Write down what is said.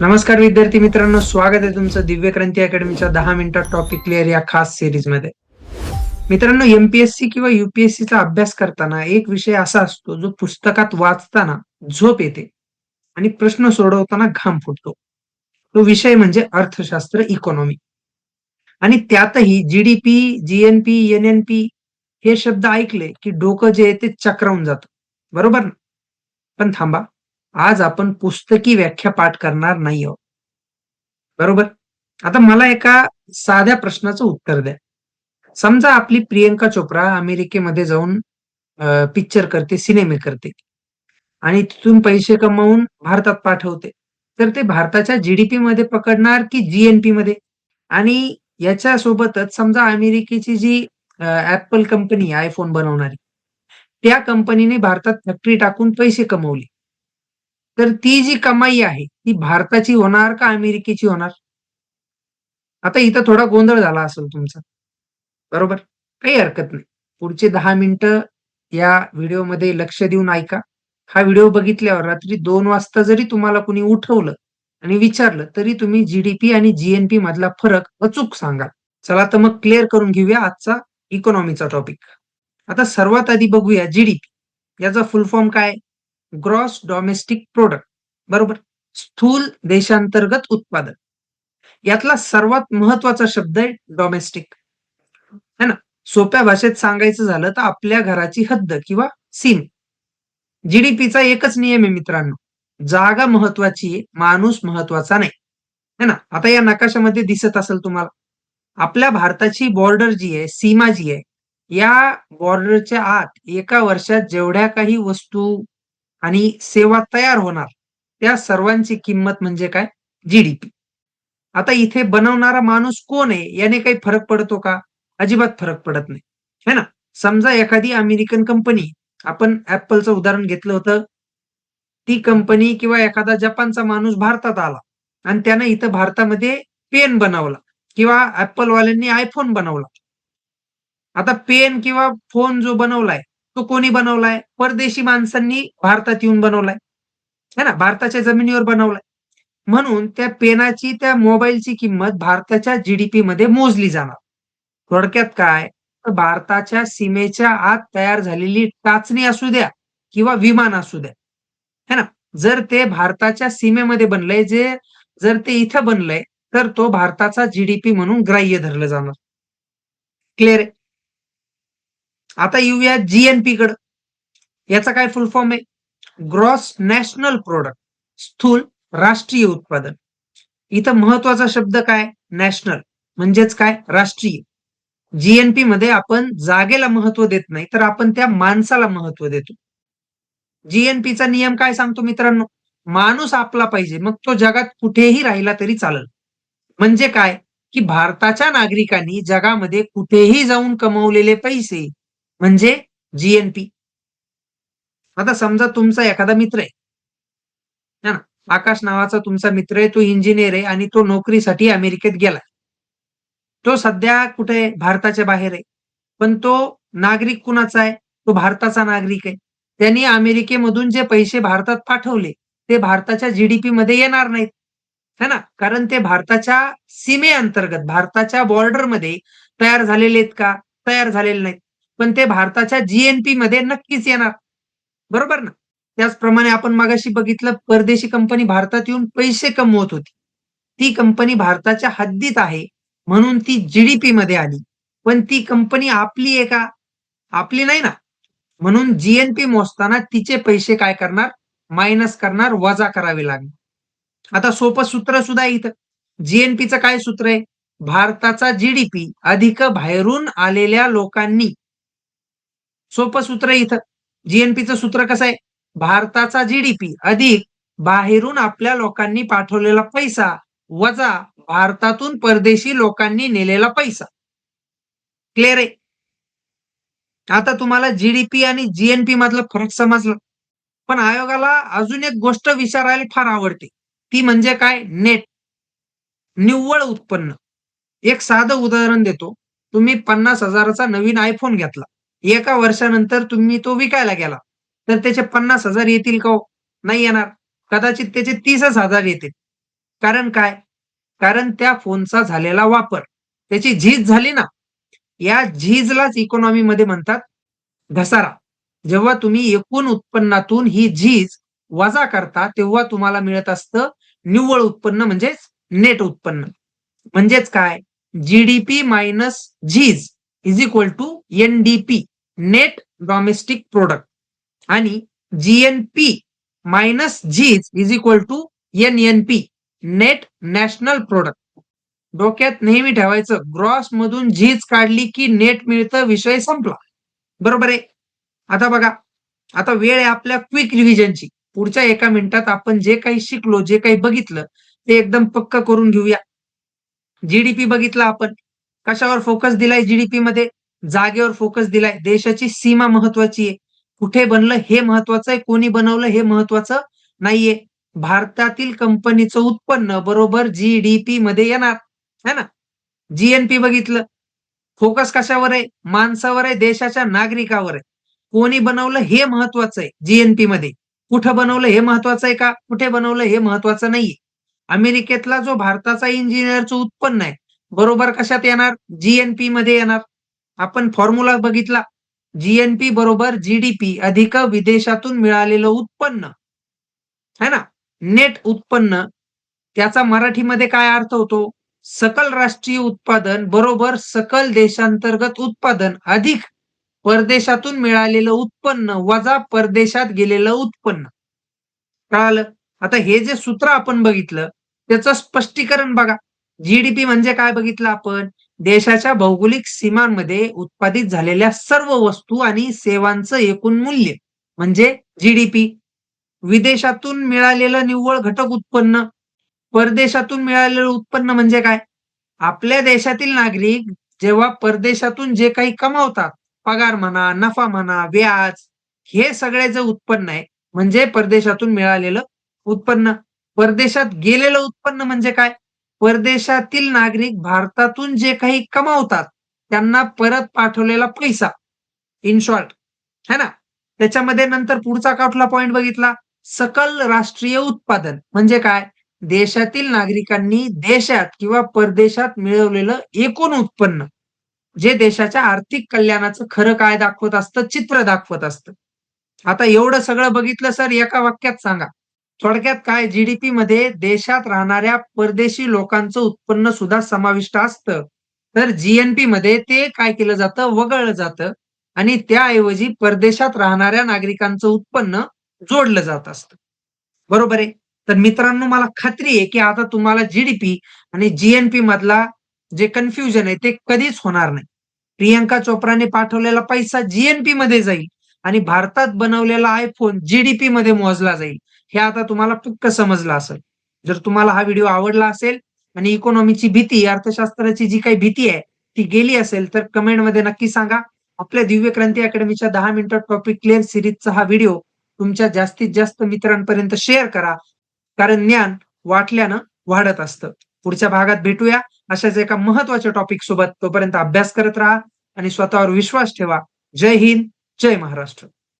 नमस्कार विद्यार्थी मित्रांनो स्वागत आहे तुमचं दिव्य क्रांती अकॅडमीच्या दहा मिनिटात टॉपिक क्लिअर या खास सिरीजमध्ये मित्रांनो एमपीएससी किंवा युपीएससीचा चा अभ्यास करताना एक विषय असा असतो जो पुस्तकात वाचताना झोप येते आणि प्रश्न सोडवताना घाम फुटतो. तो विषय म्हणजे अर्थशास्त्र इकॉनॉमी आणि त्यातही जीडीपी जीएनपी एनएनपी हे शब्द ऐकले की डोकं जे आहे ते चक्रवून जातं. बरोबर ना? पण थांबा. आज आपण पुस्तकी व्याख्या पाठ करणार नाही आहोत. बरोबर? आता मला एका साध्या प्रश्नाचं उत्तर द्या. समजा आपली प्रियंका चोप्रा अमेरिकेमध्ये जाऊन पिक्चर करते सिनेमे करते. आणि तिथून पैसे कमवून भारतात पाठवते. तर ते भारताच्या जीडीपी मध्ये पकडणार की जीएनपी मध्ये? आणि याच्या सोबतच समजा अमेरिकेची जी ऍपल कंपनी आयफोन बनवणारी त्या कंपनीने भारतात फॅक्टरी टाकून पैसे कमवले. तर ती जी कमाई आहे ती भारताची होणार का अमेरिकेची होणार? आता इथं थोडा गोंधळ झाला असेल तुमचा. बरोबर? काही हरकत नाही. पुढचे दहा मिनिटं या व्हिडिओमध्ये लक्ष देऊन ऐका. हा व्हिडिओ बघितल्यावर रात्री दोन वाजता जरी तुम्हाला कुणी उठवलं आणि विचारलं तरी तुम्ही जीडीपी आणि जीएनपी मधला फरक अचूक सांगा चला तर मग क्लिअर करून घेऊया आजचा इकॉनॉमीचा टॉपिक आता सर्वात आधी बघूया जीडीपी याचा फुल फॉर्म काय? ग्रॉस डॉमेस्टिक प्रोडक्ट बरोबर? स्थूल देशांतर्गत उत्पादन. यातला सर्वात महत्त्वाचा शब्द आहे डॉमेस्टिक है ना? सोप्या भाषेत सांगायचं झालं तर आपल्या घराची हद्द किंवा सीम जीडीपीचा एकच नियम आहे मित्रांनो. जागा महत्वाची आहे माणूस महत्त्वाचा नाही. है ना? आता या नकाशामध्ये दिसत असेल तुम्हाला. आपल्या भारताची बॉर्डर जी आहे सीमा जी आहे या बॉर्डरच्या आत एका वर्षात जेवढ्या काही वस्तू आणि सेवा तयार होणार. त्या सर्वांची किंमत म्हणजे काय? जीडीपी आता इथे बनवणारा माणूस कोण आहे? याने काही फरक पडतो का? अजिबात फरक पडत नाही. है ना? समजा एखादी अमेरिकन कंपनी आपण ऍपलचं उदाहरण घेतलं होतं. ती कंपनी किंवा एखादा जपानचा माणूस भारतात आला आणि त्यानं इथं भारतामध्ये पेन बनवला किंवा ऍपलवाल्यांनी आयफोन बनवला. आता पेन किंवा फोन जो बनवलाय तो कोणी बनवलाय? परदेशी माणसांनी भारतात येऊन बनवलाय. है ना? भारताच्या जमिनीवर बनवलाय. म्हणून त्या पेनाची त्या मोबाईलची किंमत भारताच्या जीडीपी मध्ये मोजली जाणार. थोडक्यात काय? तर भारताच्या सीमेच्या आत तयार झालेली टाचणी असू द्या किंवा विमान असू द्या. है ना? जर ते भारताच्या सीमेमध्ये बनलंय जे जर ते इथं बनलंय तर तो भारताचा जीडीपी म्हणून ग्राह्य धरलं जाणार. क्लिअर आहे? आता येऊया जीएनपी कडे. याचा काय फुल फॉर्म आहे? ग्रॉस नॅशनल प्रोडक्ट स्थूल राष्ट्रीय उत्पादन. इथं महत्त्वाचा शब्द काय? नॅशनल म्हणजेच काय? राष्ट्रीय. जीएनपी मध्ये आपण जागेला महत्त्व देत नाही तर आपण त्या माणसाला महत्त्व देतो. जीएनपीचा नियम काय सांगतो मित्रांनो? माणूस आपला पाहिजे मग तो जगात कुठेही राहिला तरी चालेल. म्हणजे काय? की भारताच्या नागरिकांनी जगामध्ये कुठेही जाऊन कमवलेले पैसे म्हणजे जीएनपी आता समजा तुमचा एखादा मित्र आहे. ना आकाश नावाचा तुमचा मित्र आहे तो इंजिनियर आहे आणि तो नोकरीसाठी अमेरिकेत गेला. तो सध्या कुठे भारताच्या बाहेर आहे. पण तो नागरिक कुणाचा आहे? तो भारताचा नागरिक आहे. त्यांनी अमेरिकेमधून जे पैसे भारतात पाठवले ते भारताच्या जीडीपी मध्ये येणार नाहीत. है ना कारण ते भारताच्या सीमेअंतर्गत भारताच्या बॉर्डरमध्ये तयार झालेले आहेत का? तयार झालेले नाहीत. पण ते भारताच्या जीएनपी मध्ये नक्कीच येणार. बरोबर ना? त्याचप्रमाणे आपण मागाशी बघितलं परदेशी कंपनी भारतात येऊन पैसे कमवत होती. ती कंपनी भारताच्या हद्दीत आहे म्हणून ती जीडीपी मध्ये आली. पण ती कंपनी आपली आहे का? आपली नाही ना. म्हणून जीएनपी मोजताना तिचे पैसे काय करणार? मायनस करणार वजा करावे लागणार. आता सोपं सूत्र सुद्धा इथं. जीएनपीचं काय सूत्र आहे? भारताचा जीडीपी अधिक बाहेरून आलेल्या लोकांनी सोपं सूत्र इथं. जीएनपीचं सूत्र कसं आहे? भारताचा जीडीपी अधिक बाहेरून आपल्या लोकांनी पाठवलेला पैसा वजा भारतातून परदेशी लोकांनी नेलेला पैसा. क्लिअर आहे? आता तुम्हाला जीडीपी आणि जीएनपी मधला फरक समजला. पण आयोगाला अजून एक गोष्ट विचारायला फार आवडते. ती म्हणजे काय? नेट निव्वळ उत्पन्न. एक साधं उदाहरण देतो. तुम्ही पन्नास हजाराचा नवीन आयफोन घेतला. एका वर्षानंतर तुम्ही तो विकायला गेला. तर त्याचे पन्नास हजार येतील का हो? नाही येणार. कदाचित त्याचे तीसच हजार येतील. कारण काय? कारण त्या फोनचा झालेला वापर. त्याची झीज झाली ना? या झीजलाच इकॉनॉमीमध्ये म्हणतात घसारा. जेव्हा तुम्ही एकूण उत्पन्नातून ही झीज वजा करता तेव्हा तुम्हाला मिळत असतं निव्वळ उत्पन्न म्हणजेच नेट उत्पन्न. म्हणजेच काय? जीडीपी मायनस झीज is equal to NDP net domestic product आणि जीएनपी मायनस झीज is equal to N N P net national product डोक्यात नेहमी ठेवायचं ग्रॉस मधून झीज काढली की नेट मिळतं विषय संपला. बरोबर आहे? आता बघा आता वेळ आहे आपल्या क्विक रिव्हिजनची पुढच्या एका मिनिटात आपण जे काही शिकलो जे काही बघितलं ते एकदम पक्क करून घेऊया. जीडीपी बघितला आपण. कशावर फोकस दिलाय जीडीपी मध्ये? जागेवर फोकस दिलाय. देशाची सीमा महत्वाची आहे. कुठे बनलं हे महत्वाचं आहे. कोणी बनवलं हे महत्वाचं नाहीये. भारतातील कंपनीचं उत्पन्न बरोबर जीडीपी मध्ये येणार. है ना? जीएनपी बघितलं. फोकस कशावर आहे? माणसावर आहे. देशाच्या नागरिकावर आहे. कोणी बनवलं हे महत्वाचं आहे जीएनपी मध्ये. कुठं बनवलं हे महत्वाचं आहे का? कुठे बनवलं हे महत्वाचं नाहीये. अमेरिकेतला जो भारताचा इंजिनिअरचं उत्पन्न आहे बरोबर कशात येणार? जीएनपी मध्ये येणार. आपण फॉर्म्युला बघितला. जीएनपी बरोबर जीडीपी अधिक विदेशातून मिळालेलं उत्पन्न. है ना? नेट उत्पन्न. त्याचा मराठीमध्ये काय अर्थ होतो? सकल राष्ट्रीय उत्पादन बरोबर सकल देशांतर्गत उत्पादन अधिक परदेशातून मिळालेलं उत्पन्न वजा परदेशात गेलेलं उत्पन्न. कळालं? आता हे जे सूत्र आपण बघितलं त्याचं स्पष्टीकरण बघा. जीडीपी म्हणजे काय बघितलं आपण? देशाच्या भौगोलिक सीमांमध्ये उत्पादित झालेल्या सर्व वस्तू आणि सेवांचं एकूण मूल्य म्हणजे जीडीपी विदेशातून मिळालेलं निव्वळ घटक उत्पन्न परदेशातून मिळालेलं उत्पन्न म्हणजे काय? आपल्या देशातील नागरिक जेव्हा परदेशातून जे काही कमावतात पगार म्हणा नफा म्हणा व्याज हे सगळे जे उत्पन्न आहे म्हणजे परदेशातून मिळालेलं उत्पन्न. परदेशात गेलेलं उत्पन्न म्हणजे काय? परदेशातील नागरिक भारतातून जे काही कमावतात त्यांना परत पाठवलेला पैसा. इन शॉर्ट है ना? त्याच्यामध्ये नंतर पुढचा काठला पॉइंट बघितला? सकल राष्ट्रीय उत्पादन. म्हणजे काय? देशातील नागरिकांनी देशात किंवा परदेशात मिळवलेलं एकूण उत्पन्न जे देशाच्या आर्थिक कल्याणाचं खरं काय दाखवत असतं? चित्र दाखवत असतं. आता एवढं सगळं बघितलं सर एका वाक्यात सांगा. थोडक्यात काय जीडीपी मध्ये देशात राहणाऱ्या परदेशी लोकांचं उत्पन्न सुद्धा समाविष्ट असतं. तर जीएनपी मध्ये ते काय केलं जातं? वगळलं जातं. आणि त्याऐवजी परदेशात राहणाऱ्या नागरिकांचं उत्पन्न जोडलं जात असतं. बरोबर आहे? तर मित्रांनो मला खात्री आहे की आता तुम्हाला जीडीपी आणि जीएनपी मधला जे कन्फ्युजन आहे ते कधीच होणार नाही. प्रियंका चोप्राने पाठवलेला पैसा जीएनपी मध्ये जाईल आणि भारतात बनवलेला आयफोन जीडीपी मध्ये मोजला जाईल. हे आता तुम्हाला पक्क समजलं असेल. जर तुम्हाला हा व्हिडिओ आवडला असेल आणि इकॉनॉमीची भीती अर्थशास्त्राची जी काही भीती आहे ती गेली असेल तर कमेंटमध्ये नक्की सांगा. आपल्या दिव्य क्रांती अकॅडमीच्या दहा मिनिटात टॉपिक क्लिअर सिरीजचा हा व्हिडिओ तुमच्या जास्तीत जास्त मित्रांपर्यंत शेअर करा. कारण ज्ञान वाटल्यानं वाढत असतं. पुढच्या भागात भेटूया. अशाच एका महत्त्वाच्या टॉपिक सोबत तोपर्यंत अभ्यास करत राहा आणि स्वतःवर विश्वास ठेवा. जय हिंद जय महाराष्ट्र.